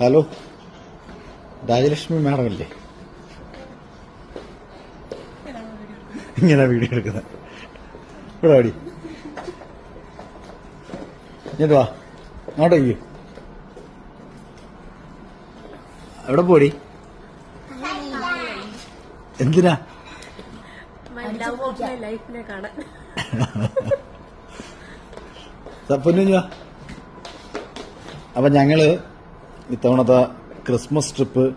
Hello. Rajalakshmi madam അല്ലേ? ഇങ്ങനെ video എടുക്കുന്നത് ഇവിടെ വാടി. ഇങ്ങോട്ട് വാ. അങ്ങോട്ട് വയ്ക്കൂ എവിടെ പോടി? എന്തിനാ? ലൈഫിനെ കാണാൻ പൊന്നു അപ്പൊ ഞങ്ങൾ ഇത്തവണത്തെ ക്രിസ്മസ് ട്രിപ്പ്.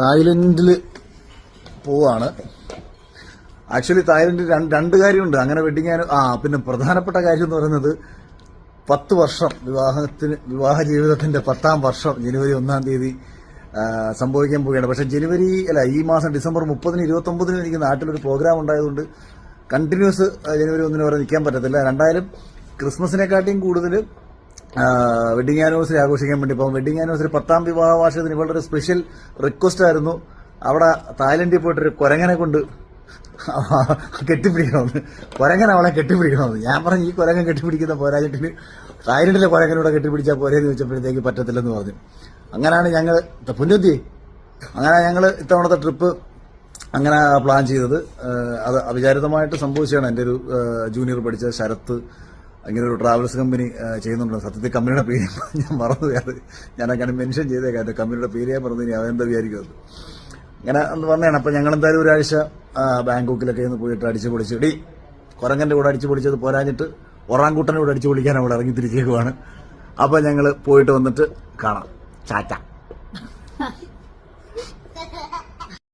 തായ്ലൻഡിൽ പോവാണ്. ആക്ച്വലി തായ്ലൻഡിൽ രണ്ട് കാര്യമുണ്ട്. അങ്ങനെ വെഡിങ് ആ പിന്നെ പ്രധാനപ്പെട്ട കാര്യം എന്ന് പറയുന്നത് പത്ത് വർഷം വിവാഹത്തിന് വിവാഹ ജീവിതത്തിന്റെ പത്താം വർഷം ജനുവരി ഒന്നാം തീയതി സംഭവിക്കാൻ പോവുകയാണ്. പക്ഷെ ജനുവരി അല്ല ഈ മാസം ഡിസംബർ മുപ്പതിന് ഇരുപത്തി ഒമ്പതിന് എനിക്ക് നാട്ടിലൊരു പ്രോഗ്രാം ഉണ്ടായതുകൊണ്ട് കണ്ടിന്യൂസ് ജനുവരി ഒന്നിന് വരെ നിൽക്കാൻ പറ്റത്തില്ല. രണ്ടായാലും ക്രിസ്മസിനെക്കാട്ടിയും കൂടുതൽ വെഡിങ് ആനിവേഴ്സറി ആഘോഷിക്കാൻ വേണ്ടി ഇപ്പം വെഡിങ് ആനിവേഴ്സറി പത്താം വിവാഹ വാർഷികത്തിന് ഇവളുടെ ഒരു സ്പെഷ്യൽ റിക്വസ്റ്റ് ആയിരുന്നു. അവിടെ തായ്ലൻഡിൽ പോയിട്ടൊരു കൊരങ്ങനെ കൊണ്ട് കെട്ടിപ്പിടിക്കണമെന്ന്. കൊരങ്ങനെ അവളെ കെട്ടിപ്പിടിക്കണമെന്ന്. ഞാൻ പറഞ്ഞു ഈ കുരങ്ങൻ കെട്ടിപ്പിടിക്കുന്ന പോരാഞ്ഞിട്ടിന് തായ്ലൻഡിലെ കൊരങ്ങനൂടെ കെട്ടിപ്പിടിച്ചാൽ പോരേന്ന് ചോദിച്ചപ്പോഴത്തേക്ക് പറ്റത്തില്ലെന്ന് പറഞ്ഞു. അങ്ങനെയാണ് ഞങ്ങൾ പുന്നത്തി അങ്ങനെ ഞങ്ങൾ ഇത്തവണത്തെ ട്രിപ്പ് അങ്ങനെ പ്ലാൻ ചെയ്തത്. അത് അവിചാരിതമായിട്ട് സംഭവിച്ചതാണ്. എന്റെ ഒരു ജൂനിയർ പഠിച്ച ശരത്ത് ഇങ്ങനെ ഒരു ട്രാവൽസ് കമ്പനി ചെയ്യുന്നുണ്ട് സത്യത്തിൽ കമ്പനിയുടെ പേര് ഞാൻ മറന്നു. അത് ഞാൻ അങ്ങനെ മെൻഷൻ ചെയ്തേക്കാം. കമ്പനിയുടെ പേര് ഞാൻ പറഞ്ഞു ഇനി അതെന്താ വിചാരിക്കും അത്? ഇങ്ങനെ എന്ന് പറഞ്ഞാണ് അപ്പം ഞങ്ങൾ എന്തായാലും ഒരാഴ്ച ബാങ്കോക്കിലൊക്കെ ഒന്ന് പോയിട്ട് അടിച്ചു പൊളിച്ച്. ഇടി കുരങ്ങന്റെ കൂടെ അടിച്ചു പൊളിച്ചത് പോരാഞ്ഞിട്ട് ഒറാങ്കൂട്ടനെ കൂടെ അടിച്ചു പൊളിക്കാൻ അവിടെ ഇറങ്ങി തിരിച്ചേക്കുവാണ്. അപ്പം ഞങ്ങൾ പോയിട്ട് വന്നിട്ട് കാണാം. ചാറ്റ.